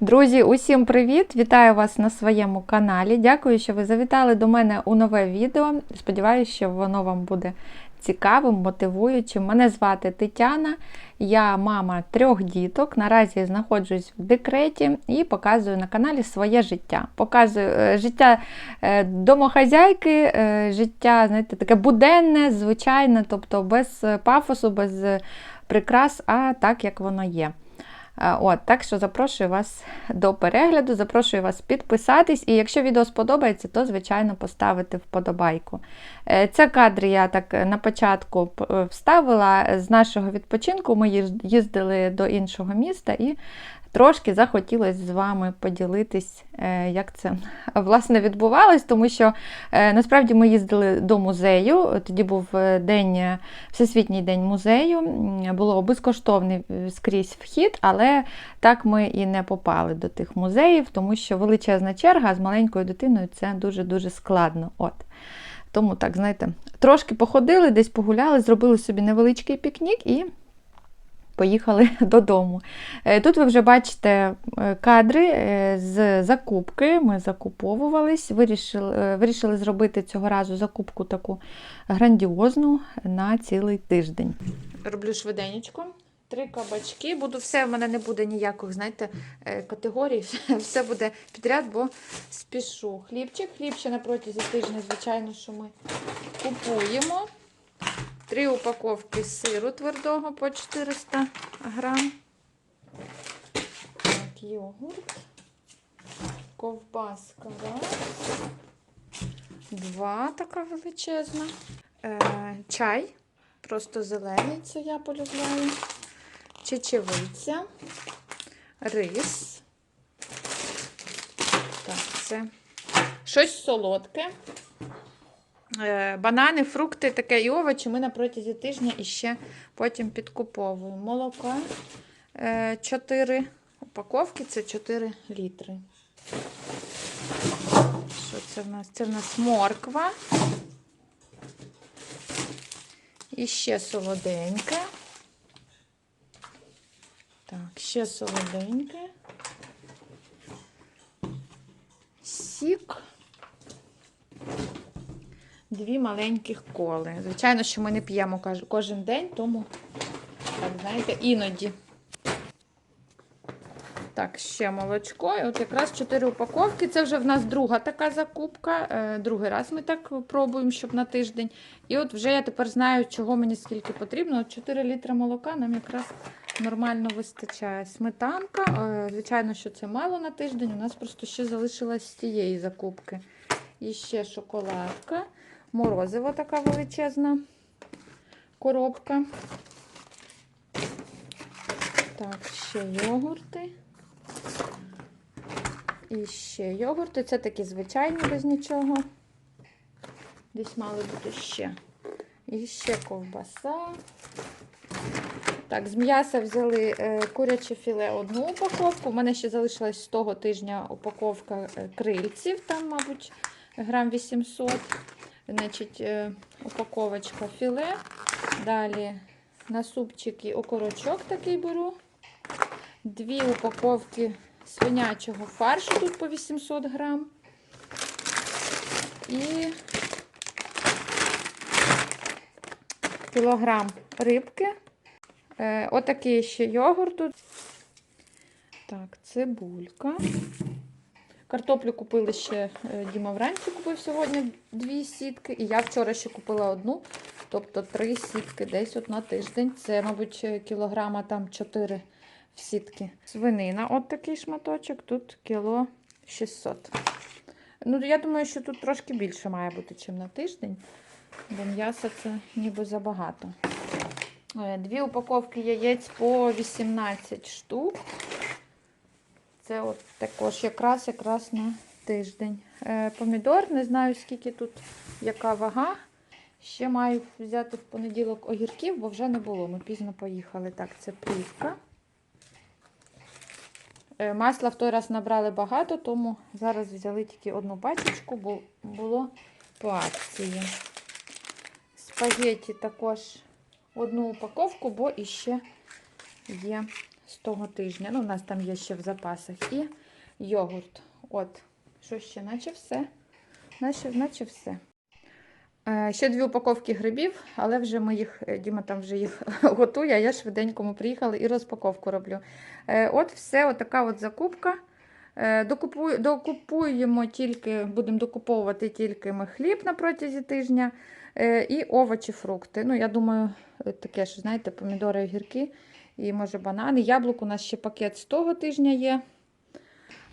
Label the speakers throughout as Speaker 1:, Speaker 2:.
Speaker 1: Друзі, усім привіт! Вітаю вас на своєму каналі. Дякую, що ви завітали до мене у нове відео. Сподіваюся, що воно вам буде цікавим, мотивуючим. Мене звати Тетяна, я мама трьох діток. Наразі знаходжусь в декреті і показую на каналі своє життя. Показую е, життя е, домохазяйки, е, життя, знаєте, таке буденне, звичайне, тобто без пафосу, без прикрас, а так, як воно є. Е, От, так що запрошую вас до перегляду, запрошую вас підписатись. І якщо відео сподобається, то, звичайно, поставити вподобайку. Е, Це кадри я так на початку е, вставила з нашого відпочинку. Ми їздили до іншого міста і трошки захотілося з вами поділитись, е, як це власне відбувалось, тому що е, насправді ми їздили до музею. Тоді був е, день, Всесвітній день музею. Було безкоштовний скрізь вхід, але так ми і не попали до тих музеїв, тому що величезна черга з маленькою дитиною це дуже-дуже складно. От. Тому так, знаєте, трошки походили, десь погуляли, зробили собі невеличкий пікнік і поїхали додому. Е, Тут ви вже бачите е, кадри е, з закупки. Ми закуповувались, вирішили, вирішили зробити цього разу закупку таку грандіозну на цілий тиждень. Роблю швиденечко. Три кабачки. Буду все, в мене не буде ніяких, знаєте, категорій. Все буде підряд, бо спішу. Хлібчик. Хліб ще на протязі тижня, звичайно, що ми купуємо. Три упаковки сиру твердого по 400 грам. Так, йогурт. Ковбаска раз. Два така величезна. Е, чай. Просто зелений, це я полюбляю. Чечевиця. Рис. Так, це щось солодке. Е, Банани, фрукти, таке і овочі ми на протязі тижня іще потім підкуповуємо. Молока 4 упаковки, це 4 літри. Що це в нас? Це в нас морква. І ще солоденьке. Так, ще солоденьке. Сік дві маленьких коли. Звичайно, що ми не п'ємо кожен день, тому, так, знаєте, іноді. Так, ще молочко. І от якраз 4 упаковки. Це вже в нас друга така закупка. Е, Другий раз ми так пробуємо, щоб на тиждень. І от вже я тепер знаю, чого мені скільки потрібно. От 4 літри молока нам якраз нормально вистачає. Сметанка. е, Звичайно, що це мало на тиждень. У нас просто ще залишилось з тієї закупки. І ще шоколадка. Морозиво така величезна коробка. Так, ще йогурти. І ще йогурти. Це такі звичайні без нічого. Десь мали бути ще. І ще ковбаса. Так, з м'яса взяли е, куряче філе одну упаковку. У мене ще залишилась з того тижня упаковка е, крильців, там, мабуть, грам 800. Значить, е, упаковочка філе. Далі на супчики окорочок такий беру. Дві упаковки свинячого фаршу тут по 800 грам. І кілограм рибки. Е, отакий ще йогурт тут. Так, цибулька. Картоплю купили ще е, Діма вранці купив сьогодні дві сітки. І я вчора ще купила одну, тобто три сітки десь от на тиждень. Це, мабуть, кілограма там 4 в сітки. Свинина, от такий шматочок, тут кіло 600. Ну, я думаю, що тут трошки більше має бути, ніж на тиждень, бо м'яса це ніби забагато. Е, Дві упаковки яєць по 18 штук. Це от також якраз якраз на тиждень. Е, помідор, не знаю скільки тут, яка вага. Ще маю взяти в понеділок огірків, бо вже не було. Ми пізно поїхали. Так, це плівка. Е, Масла в той раз набрали багато, тому зараз взяли тільки одну пачечку, бо було по акції. Спагетті також одну упаковку, бо іще є з того тижня. Ну, у нас там є ще в запасах. І йогурт. От, що ще, наче все. Наче, наче все. Е, Ще дві упаковки грибів, але вже ми їх, е, Діма там вже їх готує, а я швиденько ми приїхали і розпаковку роблю. Е, От все, от така от закупка. Докупуємо тільки, будемо докуповувати тільки ми хліб на протязі тижня і овочі, фрукти. Ну, я думаю, таке, що знаєте, помідори, огірки і може банани. Яблук у нас ще пакет з того тижня є.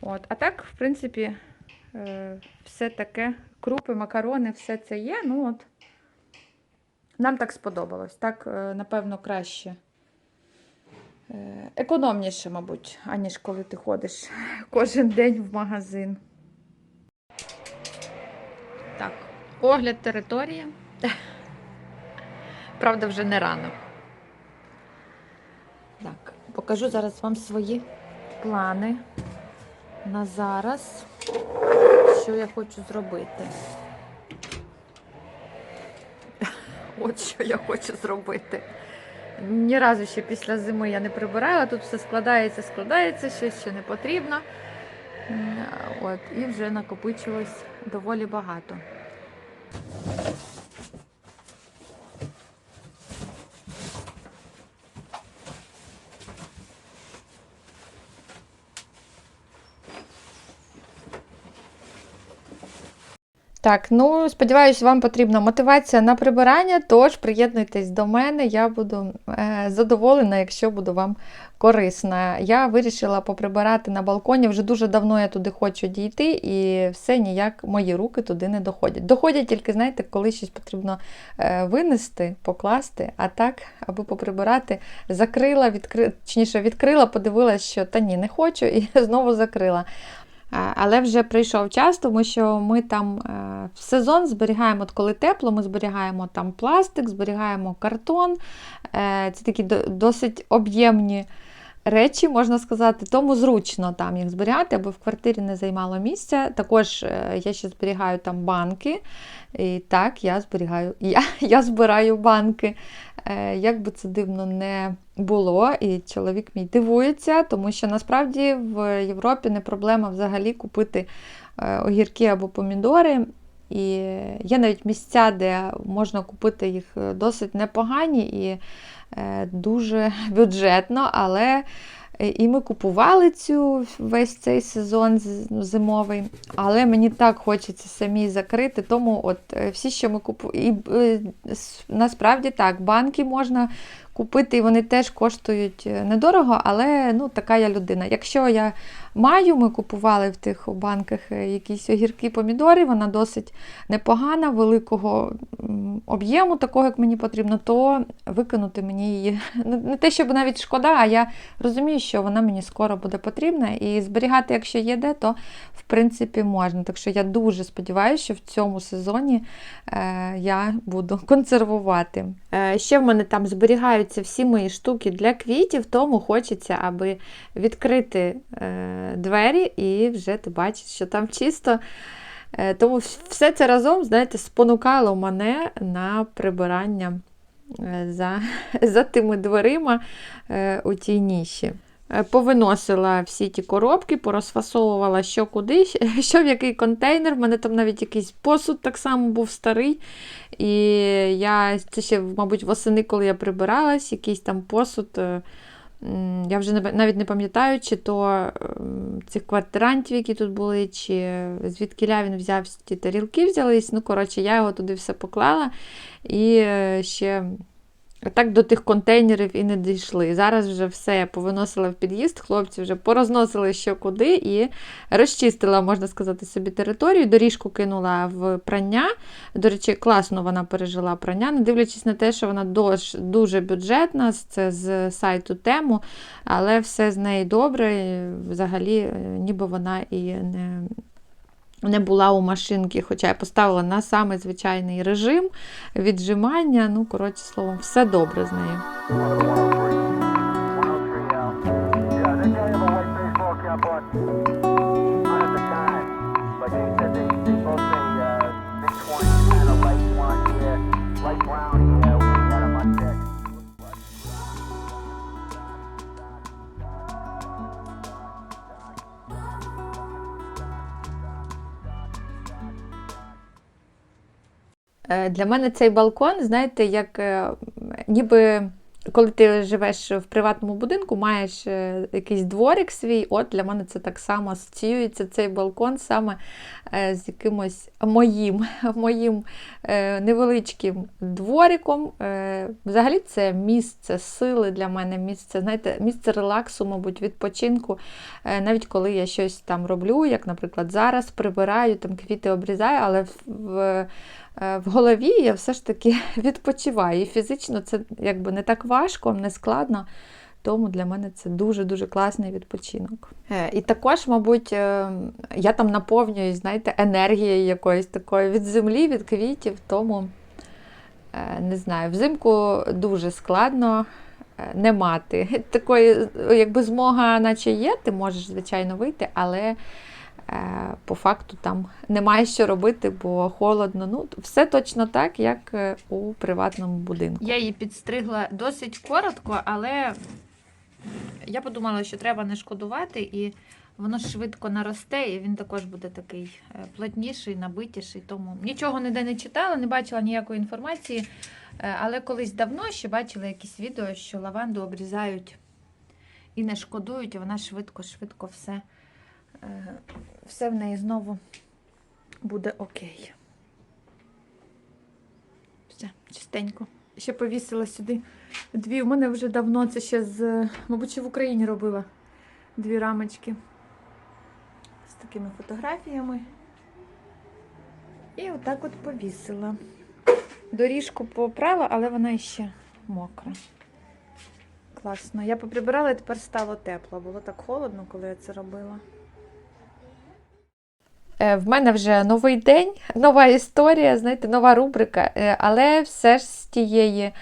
Speaker 1: От. А так, в принципі, е, все таке, крупи, макарони, все це є. Ну от. Нам так сподобалось. Так, е, напевно, краще. Е, Економніше, мабуть, аніж коли ти ходиш кожен день в магазин. Так, огляд території. Правда, вже не рано. Так, покажу зараз вам свої плани на зараз, що я хочу зробити. От що я хочу зробити. Ні разу ще після зими я не прибирала, тут все складається, складається, щось ще не потрібно. От, і вже накопичилось доволі багато. Так, ну сподіваюся, вам потрібна мотивація на прибирання, тож приєднуйтесь до мене, я буду е, задоволена, якщо буду вам корисна. Я вирішила поприбирати на балконі. Вже дуже давно я туди хочу дійти, і все ніяк мої руки туди не доходять. Доходять тільки, знаєте, коли щось потрібно е, винести, покласти, а так, аби поприбирати, закрила, відкри... точніше, відкрила, подивилася, що та ні, не хочу, і знову закрила. Але вже прийшов час, тому що ми там е, в сезон зберігаємо, от коли тепло, ми зберігаємо там пластик, зберігаємо картон. Е, Це такі досить об'ємні речі, можна сказати, тому зручно там їх зберігати, аби в квартирі не займало місця. Також е, я ще зберігаю там банки. І так, я зберігаю, я, я збираю банки. Е, Як би це дивно не було, і чоловік мій дивується, тому що насправді в Європі не проблема взагалі купити е, огірки або помідори. І є навіть місця, де можна купити їх досить непогані і дуже бюджетно, але е, і ми купували цю весь цей сезон ну, зимовий, але мені так хочеться самі закрити. Тому от е, всі, що ми купуємо, і е, насправді так, банки можна купити, і вони теж коштують е, недорого, але ну, така я людина. Якщо я маю, ми купували в тих банках е, якісь огірки, помідори, вона досить непогана, великого об'єму, такого, як мені потрібно, то викинути мені її не те, щоб навіть шкода, а я розумію, що вона мені скоро буде потрібна. І зберігати, якщо є де, то в принципі можна. Так що я дуже сподіваюся, що в цьому сезоні е, я буду консервувати. Ще в мене там зберігаються всі мої штуки для квітів, тому хочеться, аби відкрити е, двері і вже ти бачиш, що там чисто. Е, Тому все це разом, знаєте, спонукало мене на прибирання е, за, за тими дверима у тій ніші. Е, Повиносила всі ті коробки, порозфасовувала що куди, що в який контейнер. У мене там навіть якийсь посуд так само був старий. І я це ще, мабуть, восени, коли я прибиралась, якийсь там посуд. е, Я вже навіть не пам'ятаю, чи то ем, цих квартирантів, які тут були, чи звідки він взяв ті тарілки взялись. Ну, коротше, я його туди все поклала і е, ще так до тих контейнерів і не дійшли. Зараз вже все повиносила в під'їзд, хлопці вже порозносили що куди і розчистила, можна сказати, собі територію. Доріжку кинула в прання. До речі, класно вона пережила прання, не дивлячись на те, що вона дуже бюджетна, це з сайту тему, але все з неї добре. Взагалі, е, ніби вона і не не була у машинки, хоча я поставила на саме звичайний режим віджимання. Ну, коротше словом, все добре з нею.
Speaker 2: Like
Speaker 1: brown Для мене цей балкон, знаєте, як е, ніби коли ти живеш в приватному будинку, маєш е, якийсь дворик свій, от для мене це так само асоціюється цей балкон саме е, з якимось моїм, моїм е, невеличким двориком. Е, Взагалі це місце сили для мене, місце, знаєте, місце релаксу, мабуть, відпочинку. Е, Навіть коли я щось там роблю, як, наприклад, зараз прибираю, там квіти обрізаю, але в, е, в голові я все ж таки відпочиваю. І фізично це якби не так важко, не складно. Тому для мене це дуже-дуже класний відпочинок. Е, І також, мабуть, е, я там наповнююсь, знаєте, енергією якоюсь такою від землі, від квітів, тому е, не знаю, взимку дуже складно не мати. Такої, якби змога, наче є, ти можеш, звичайно, вийти, але по факту там немає що робити, бо холодно. Ну, все точно так, як у приватному будинку. Я її підстригла досить коротко, але я подумала, що треба не шкодувати, і воно швидко наросте, і він також буде такий е, плотніший, набитіший. Тому нічого ніде не читала, не бачила ніякої інформації. Е, Але колись давно ще бачила якісь відео, що лаванду обрізають і не шкодують, і вона швидко-швидко все, е, все в неї знову буде окей. Все, чистенько. Ще повісила сюди дві. У мене вже давно це ще з, мабуть, ще в Україні робила дві рамочки з такими фотографіями. І отак от повісила. Доріжку попрала, але вона ще мокра. Класно. Я поприбирала і тепер стало тепло. Було так холодно, коли я це робила. Е, В мене вже новий день, нова історія, знаєте, нова рубрика, е, але все ж з тієї.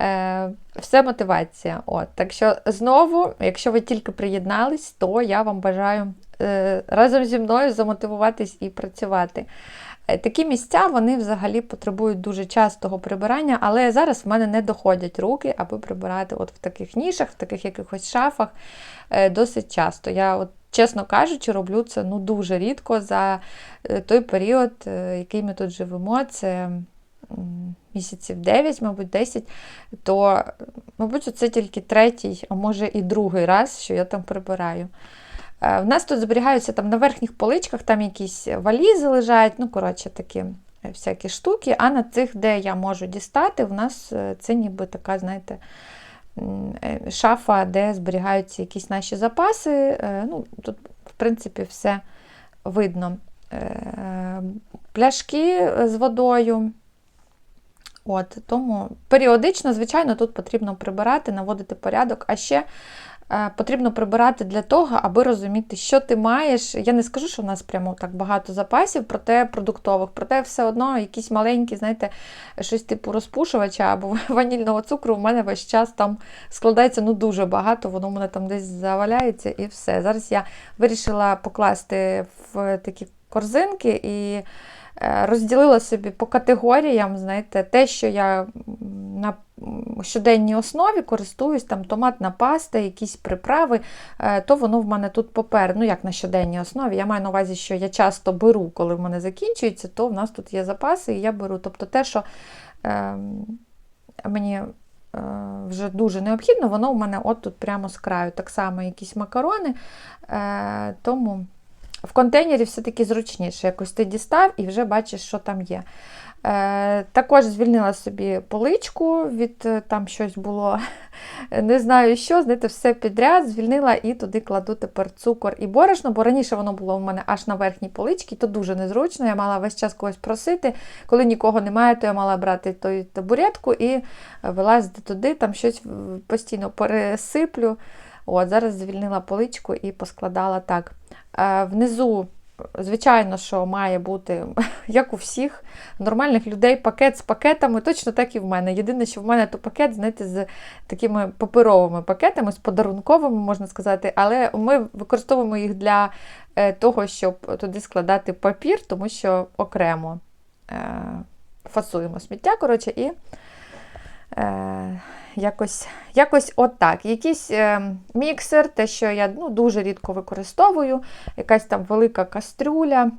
Speaker 1: Е, Все мотивація. От. Так що знову, якщо ви тільки приєднались, то я вам бажаю е, разом зі мною замотивуватись і працювати. Е, Такі місця вони взагалі потребують дуже частого прибирання, але зараз в мене не доходять руки, аби прибирати от в таких нішах, в таких якихось шафах досить часто. Я, от, чесно кажучи, роблю це ну, дуже рідко за той період, який ми тут живемо. Це місяців 9, мабуть, 10, то, мабуть, це тільки третій, а може і другий раз, що я там прибираю. Е, В нас тут зберігаються там на верхніх поличках, там якісь валізи лежать, ну, коротше, такі е, всякі штуки. А на цих, де я можу дістати, в нас е, це ніби така, знаєте, шафа, де зберігаються якісь наші запаси. Ну, тут, в принципі, все видно. Пляшки з водою. От, тому періодично, звичайно, тут потрібно прибирати, наводити порядок. А ще е, потрібно прибирати для того, аби розуміти, що ти маєш. Я не скажу, що в нас прямо так багато запасів, проте продуктових, проте все одно якісь маленькі, знаєте, щось типу розпушувача або ванільного цукру в мене весь час там складається ну дуже багато, воно в мене там десь заваляється і все. Зараз я вирішила покласти в такі корзинки і розділила собі по категоріям, знаєте, те, що я на щоденній основі користуюсь, там томатна паста, якісь приправи, е, то воно в мене тут попер. Ну, як на щоденній основі. Я маю на увазі, що я часто беру, коли в мене закінчується, то в нас тут є запаси, і я беру. Тобто те, що е, мені е, вже дуже необхідно, воно в мене от тут прямо з краю. Так само якісь макарони. Е, тому в контейнері все-таки зручніше. Якось ти дістав і вже бачиш, що там є. Е, також звільнила собі поличку від е, там щось було, не знаю що, знаєте, все підряд, звільнила і туди кладу тепер цукор і борошно, бо раніше воно було у мене аж на верхній поличці, то дуже незручно. Я мала весь час когось просити. Коли нікого немає, то я мала брати той табуретку і вилазити туди, там щось постійно пересиплю. От, зараз звільнила поличку і поскладала так. Е, внизу, звичайно, що має бути, як у всіх нормальних людей, пакет з пакетами, точно так і в мене. Єдине, що в мене то пакет, знаєте, з такими паперовими пакетами, з подарунковими, можна сказати, але ми використовуємо їх для е, того, щоб туди складати папір, тому що окремо е, фасуємо сміття, коротше, і якось, якось отак. Якийсь е, міксер, те, що я ну, дуже рідко використовую, якась там велика кастрюля.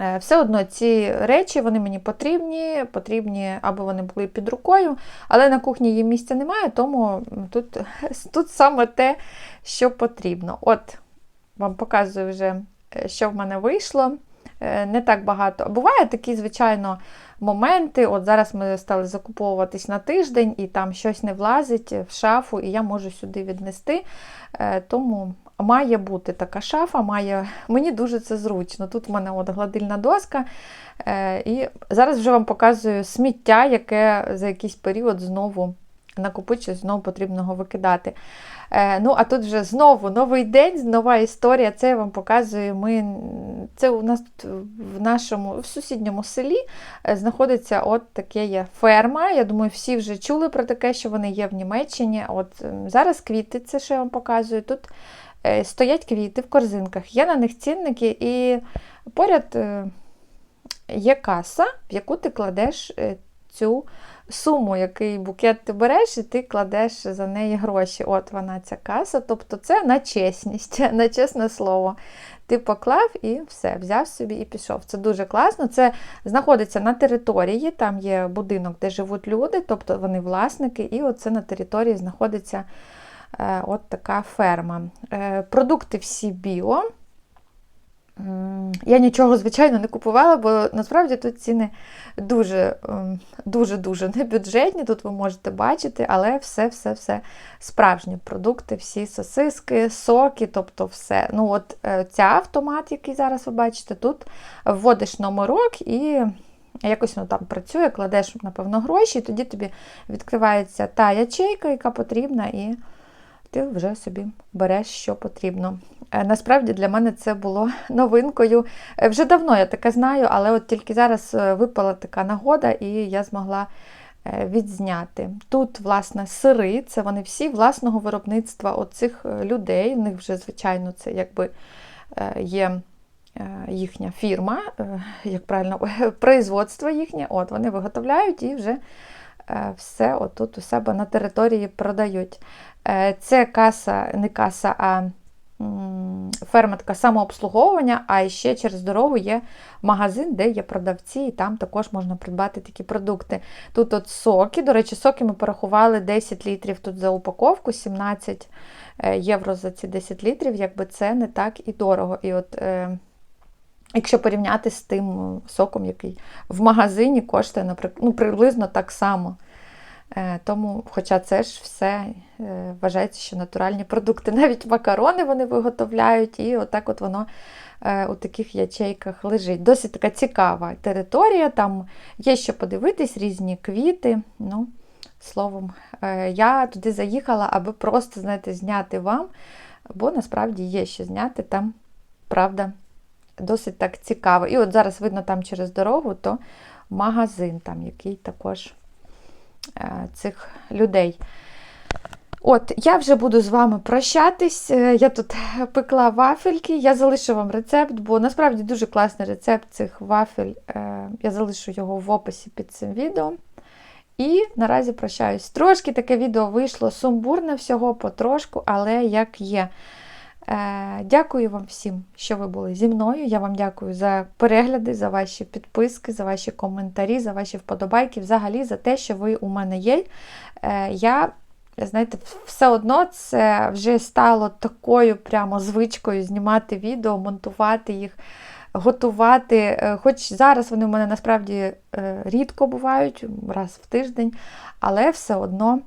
Speaker 1: Е, Все одно ці речі вони мені потрібні, потрібні, аби вони були під рукою, але на кухні їм місця немає, тому тут, тут саме те, що потрібно. От вам показую вже, е, що в мене вийшло. Е, Не так багато. Буває такі, звичайно, моменти. От зараз ми стали закуповуватись на тиждень, і там щось не влазить в шафу, і я можу сюди віднести. Е, Тому має бути така шафа, має... мені дуже це зручно. Тут в мене от гладильна доска. Е, І зараз вже вам показую сміття, яке за якийсь період знову накопичує, знову потрібно його викидати. Е, Ну, а тут вже знову новий день, нова історія. Це я вам показую. Ми, це у нас тут в нашому в сусідньому селі е, знаходиться от таке є ферма. Я думаю, всі вже чули про таке, що вони є в Німеччині. От ем, зараз квіти, це що я вам показую. Тут е, стоять квіти в корзинках, є на них цінники, і поряд є каса, в яку ти кладеш цю суму, який букет ти береш, і ти кладеш за неї гроші. От вона ця каса. Тобто це на чесність, на чесне слово. Ти поклав і все, взяв собі і пішов. Це дуже класно. Це знаходиться на території, там є будинок, де живуть люди, тобто вони власники, і оце на території знаходиться е, от така ферма. Е, продукти всі біо. М, Я нічого, звичайно, не купувала, бо насправді тут ціни дуже ем, дуже-дуже небюджетні, тут ви можете бачити, але все-все-все справжні продукти, всі сосиски, соки, тобто все. Ну от е, ця автомат, який зараз ви бачите, тут вводиш номерок і якось воно там працює, кладеш, напевно, гроші, і тоді тобі відкривається та ячейка, яка потрібна, і ти вже собі береш, що потрібно. Е, Насправді для мене це було новинкою. Е, Вже давно я таке знаю, але от тільки зараз е, випала така нагода, і я змогла відзняти. Тут, власне, сири, це вони всі власного виробництва оцих людей. В них вже, звичайно, це якби є їхня фірма, як правильно, производство їхнє. От вони виготовляють і вже все отут у себе на території продають. Е, Це каса, не каса, а м, ферма така самообслуговування, а ще через дорогу є магазин, де є продавці, і там також можна придбати такі продукти. Тут от соки, до речі, соки ми порахували 10 літрів тут за упаковку, 17 е, євро за ці 10 літрів, якби це не так і дорого. І от е, Якщо порівняти з тим соком, який в магазині коштує, наприклад, ну, приблизно так само. Е, Тому, хоча це ж все е, вважається, що натуральні продукти. Навіть макарони вони виготовляють, і отак от воно е, у таких ячейках лежить. Досить така цікава територія, там є що подивитись, різні квіти. Ну, Словом, е, я туди заїхала, аби просто, знаєте, зняти вам, бо насправді є що зняти там, правда, досить так цікаво. І от зараз видно там через дорогу, то магазин, там, який також е, цих людей. От, я вже буду з вами прощатись. Е, Я тут пекла вафельки, я залишу вам рецепт, бо насправді дуже класний рецепт цих вафель. Е, Я залишу його в описі під цим відео. І наразі прощаюсь. Трошки таке відео вийшло сумбурне всього потрошку, але як є. Е, Дякую вам всім, що ви були зі мною. Я вам дякую за перегляди, за ваші підписки, за ваші коментарі, за ваші вподобайки, взагалі за те, що ви у мене є. Е, Я, знаєте, все одно це вже стало такою прямо звичкою знімати відео, монтувати їх, готувати. Е, Хоч зараз вони у мене насправді рідко бувають, раз в тиждень, але все одно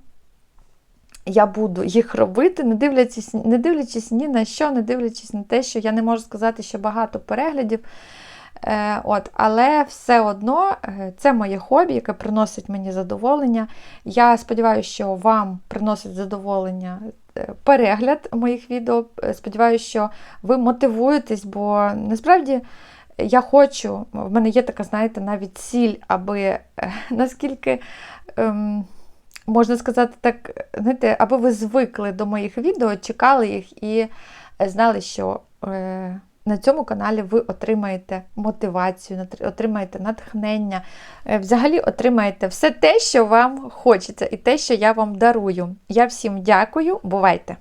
Speaker 1: я буду їх робити, не дивлячись, не дивлячись ні на що, не дивлячись на те, що я не можу сказати, що багато переглядів. Е, от, Але все одно е, це моє хобі, яке приносить мені задоволення. Я сподіваюся, що вам приносить задоволення е, перегляд моїх відео. Е, Сподіваюся, що ви мотивуєтесь, бо насправді я хочу, в мене є така, знаєте, навіть ціль, аби наскільки. Ем, можна сказати так, знаєте, аби ви звикли до моїх відео, чекали їх і знали, що е, на цьому каналі ви отримаєте мотивацію, отримаєте натхнення, е, взагалі отримаєте все те, що вам хочеться, і те, що я вам дарую. Я всім дякую, бувайте!